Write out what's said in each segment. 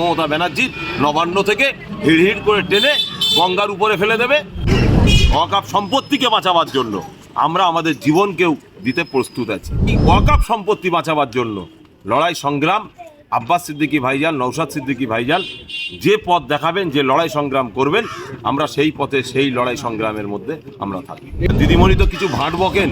মমতা ব্যানার্জি নবান্ন থেকে হিড় হিড় করে টেনে গঙ্গার উপরে ফেলে দেবে। ওয়াকাপ সম্পত্তিকে বাঁচাবার জন্য। আমরা আমাদের জীবনকেও দিতে প্রস্তুত আছি। এই ওয়াকাপ সম্পত্তি বাঁচাবার জন্য লড়াই সংগ্রাম, আব্বাস সিদ্দিকী ভাইজান নৌসাদ সিদ্দিকি ভাইজান যে পথ দেখাবেন, যে লড়াই সংগ্রাম করবেন, আমরা সেই পথে সেই লড়াই সংগ্রামের মধ্যে আমরা থাকি। দিদিমণি তো কিছু ভাঁট বকেন,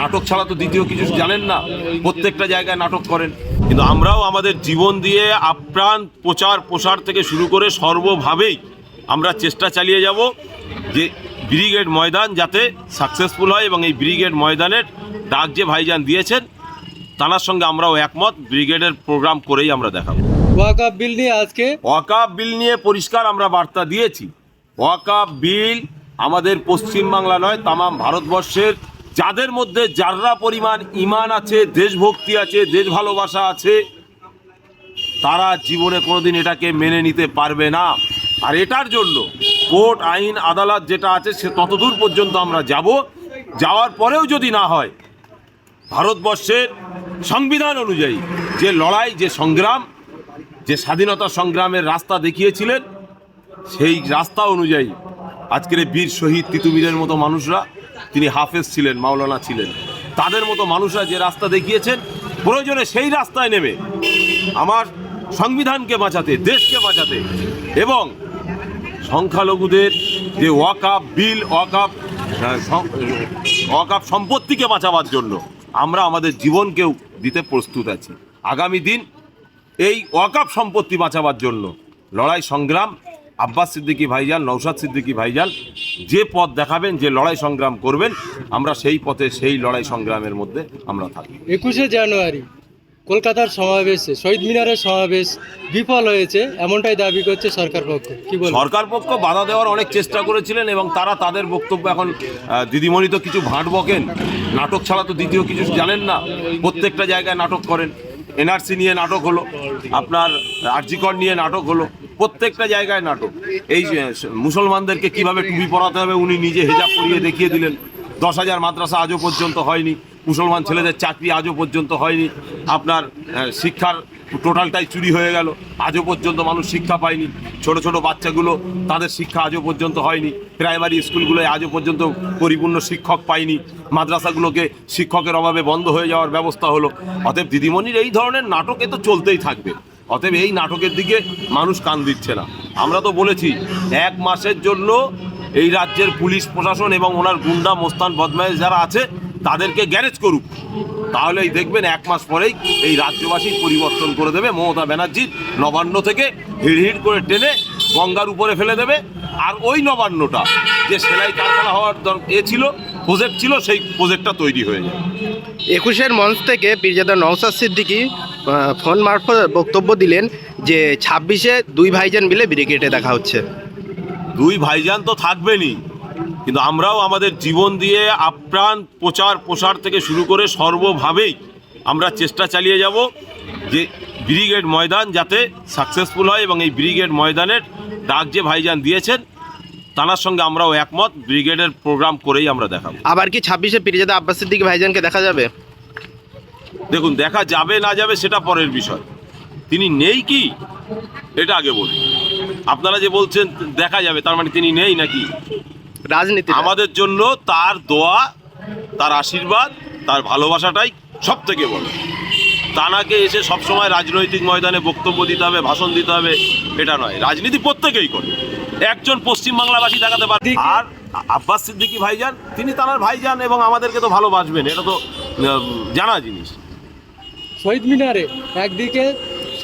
নাটক ছাড়া তো দ্বিতীয় কিছু জানেন না। প্রত্যেকটা জায়গায় নাটক করেন। কিন্তু আমরাও আমাদের জীবন দিয়ে আপ্রাণ প্রচার প্রসার থেকে শুরু করে সর্বভাবেই আমরা চেষ্টা চালিয়ে যাব যে ব্রিগেড ময়দান যাতে সাকসেসফুল হয় এবং এই ব্রিগেড ময়দানের ডাক যে ভাইজান দিয়েছেন তার সঙ্গে আমরাও একমত ব্রিগেডের প্রোগ্রাম করেই আমরা দেখাবো। ওয়াকাপ বিল নিয়ে আজকে? ওয়াকাপ বিল নিয়ে পরিষ্কার আমরা বার্তা দিয়েছি। ওয়াকাপ বিল আমাদের পশ্চিমবাংলা নয় তামাম ভারতবর্ষের যাদের মধ্যে যাররা পরিমাণ ইমান আছে, দেশভক্তি আছে, দেশ ভালোবাসা আছে, তারা জীবনে কোনোদিন এটাকে মেনে নিতে পারবে না। আর এটার জন্য কোর্ট, আইন, আদালত যেটা আছে, সে ততদূর পর্যন্ত আমরা যাব। যাওয়ার পরেও যদি না হয়, ভারতবর্ষের সংবিধান অনুযায়ী যে লড়াই, যে সংগ্রাম, যে স্বাধীনতা সংগ্রামের রাস্তা দেখিয়েছিলেন, সেই রাস্তা অনুযায়ী আজকের বীর শহীদ তিতুমিরের মতো মানুষরা তিনি হাফেজ ছিলেন, মাওলানা ছিলেন। তাদের মতো মানুষরা যে রাস্তা দেখিয়েছেন, প্রয়োজনে সেই রাস্তায় নেমে আমার সংবিধানকে বাঁচাতে, দেশকে বাঁচাতে এবং সংখ্যালঘুদের যে ওয়াকাপ বিল ওয়াকাপ ওয়াকাপ সম্পত্তিকে বাঁচাবার জন্য আমরা আমাদের জীবনকেও দিতে প্রস্তুত আছি। আগামী দিন এই ওয়াকাপ সম্পত্তি বাঁচাবার জন্য লড়াই সংগ্রাম আব্বাস সিদ্দিকী ভাইজান নৌসাদ সিদ্দিকী ভাইজান যে পথ দেখাবেন যে লড়াই সংগ্রাম করবেন আমরা সেই পথে সেই লড়াই সংগ্রামের মধ্যে আমরা থাকি। একুশে জানুয়ারি কলকাতার সমাবেশে শহীদ মিনারের সমাবেশ বিফল হয়েছে এমনটাই দাবি করছে সরকার পক্ষ। কি বল সরকার পক্ষ বাধা দেওয়ার অনেক চেষ্টা করেছিলেন এবং তারা তাদের বক্তব্য এখন দিদিমণি তো কিছু ভাঁট বকেন নাটক ছাড়া তো দ্বিতীয় কিছু জানেন না প্রত্যেকটা জায়গায় নাটক করেন। এনআরসি নিয়ে নাটক হলো, আপনার আর্জিকর নিয়ে নাটক হলো, প্রত্যেকটা জায়গায় নাটক। এই মুসলমানদেরকে কীভাবে টুপি পরাতে হবে, উনি নিজে হেজাব পরিয়ে দেখিয়ে দিলেন। দশ হাজার মাদ্রাসা আজও পর্যন্ত হয়নি, মুসলমান ছেলেদের চাকরি আজও পর্যন্ত হয়নি। আপনার শিক্ষার টোটালটাই চুরি হয়ে গেল। আজও পর্যন্ত মানুষ শিক্ষা পায়নি। ছোট ছোট বাচ্চাগুলো তাদের শিক্ষা আজও পর্যন্ত হয়নি। প্রাইমারি স্কুলগুলোয় আজও পর্যন্ত পরিপূর্ণ শিক্ষক পায়নি। মাদ্রাসাগুলোকে শিক্ষকের অভাবে বন্ধ হয়ে যাওয়ার ব্যবস্থা হলো। অতএব দিদিমণির এই ধরনের নাটক তো চলতেই থাকবে। অতএব এই নাটকের দিকে মানুষ কান দিচ্ছে না। আমরা তো বলেছি, এক মাসের জন্য এই রাজ্যের পুলিশ প্রশাসন এবং ওনার গুন্ডা মোস্তান বদমাইশ যারা আছে তাদেরকে গ্যারেজ করুক। তাহলেই দেখবেন এক মাস পরেই এই রাজ্যবাসী পরিবর্তন করে দেবে। মমতা ব্যানার্জি নবান্ন থেকে হিড় হিড় করে টেনে গঙ্গার উপরে ফেলে দেবে। আর ওই নবান্নটা যে সেলাই কারখানা হওয়ার দর- এ ছিল প্রজেক্ট ছিল সেই প্রজেক্টটা তৈরি হয়ে যায় একুশের মঞ্চ থেকে পীরজাদা নওসাদ সিদ্দিকী ফোন মারফত বক্তব্য দিলেন যে ছাব্বিশে দুই ভাইজান মিলে ব্রিগেডে দেখা হচ্ছে। দুই ভাইজান তো থাকবেনই। কিন্তু আমরাও আমাদের জীবন দিয়ে আপ্রাণ প্রচার প্রসার থেকে শুরু করে সর্বভাবেই আমরা চেষ্টা চালিয়ে যাব যে ব্রিগেড ময়দান যাতে সাকসেসফুল হয় এবং এই ব্রিগেড ময়দানের ডাক যে ভাইজান দিয়েছেন তার সঙ্গে আমরাও একমত ব্রিগেডের প্রোগ্রাম করেই আমরা দেখাবো। আবার কি ছাব্বিশে পীরজাদা আব্বাস সিদ্দিকী ভাইজানকে দেখা যাবে? দেখুন দেখা যাবে না যাবে সেটা পরের বিষয়। তিনি নেই কি? এটা আগে বলুন। আপনারা যে বলছেন দেখা যাবে তার মানে তিনি নেই নাকি? রাজনীতি আমাদের জন্য তার দোয়া তার আশীর্বাদ তার ভালোবাসাটাই সব থেকে বড়। তানাকে এসে সবসময় রাজনৈতিক ময়দানে বক্তব্য দিতে হবে ভাষণ দিতে হবে এটা নয়। রাজনীতি প্রত্যেকেই করে। একজন পশ্চিমবাংলাবাসী দেখাতে পারে আর আব্বাস সিদ্দিকী ভাইজান তিনি তার ভাইজান এবং আমাদেরকে তো ভালোবাসবেন এটা তো জানা জিনিস। শহীদ মিনারে একদিকে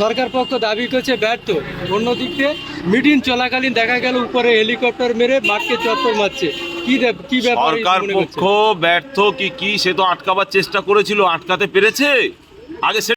সরকার পক্ষ দাবি করছে ব্যর্থ। অন্যদিকে মিটিং চলাকালীন দেখা গেল উপরে হেলিকপ্টার মেরে মাঠকে চত্বর মারছে। কি কি ব্যাপার সরকার পক্ষ ব্যর্থ কি কি সে তো আটকাবার চেষ্টা করেছিল আটকাতে পেরেছে? আগে